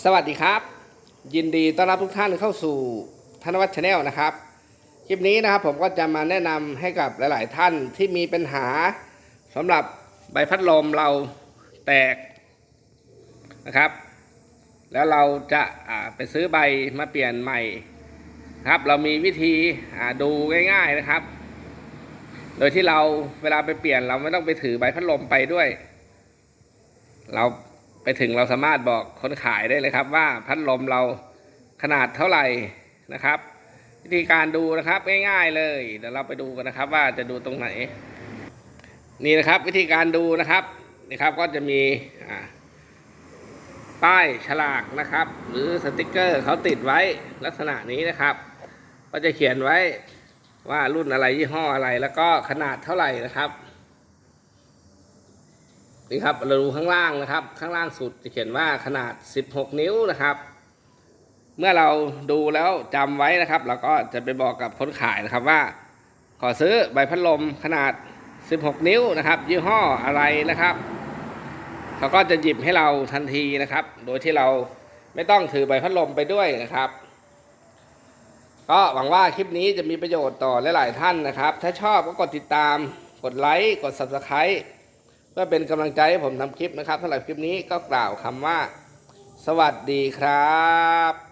สวัสดีครับ ยินดีต้อนรับทุกท่านเข้าสู่ธนวัฒน์ชาแนลนะครับ คลิปนี้นะครับผมก็จะมาแนะนำให้กับหลาย ๆ ท่านที่มีปัญหาสำหรับใบพัดลมเราแตกนะครับ แล้วเราจะไปซื้อใบมาเปลี่ยนใหม่ครับ เรามีวิธีดูง่าย ๆ นะครับ โดยที่เราเวลาไปเปลี่ยนเราไม่ต้องไปถือใบพัดลมไปด้วย เรา ไปถึงเราสามารถบอกคนขายได้เลยครับ ว่าพัดลมเราขนาดเท่าไหร่นะครับ วิธีการดูนะครับง่าย ๆเลย เดี๋ยวเราไปดูกันนะครับ ว่าจะดูตรงไหน นี่นะครับ วิธีการดูนะครับนี่ครับก็จะมีป้ายฉลากนะครับ หรือสติกเกอร์เขาติดไว้ลักษณะนี้นะครับ ก็จะเขียนไว้ว่ารุ่นอะไรยี่ห้ออะไรแล้วก็ขนาดเท่าไหร่นะครับ นี่ครับเราดูข้างล่างนะครับ ข้างล่างสุดจะเขียนว่าขนาด 16 นิ้วนะครับ เมื่อเราดูแล้วจำไว้นะครับเราก็จะไปบอกกับคนขายนะครับว่า ขอซื้อใบพัดลมขนาด 16 นิ้วนะครับ ยี่ห้ออะไรนะครับเขาก็จะหยิบให้เราทันทีนะครับ โดยที่เราไม่ต้องถือใบพัดลมไปด้วยนะครับ ก็หวังว่าคลิปนี้จะมีประโยชน์ต่อหลาย ๆ ท่านนะครับ ถ้าชอบก็กดติดตามกดไลค์กด subscribe เพื่อเป็นกำลังใจให้ผมทำคลิปนะครับสำหรับคลิปนี้ก็กล่าวคำว่า สวัสดีครับ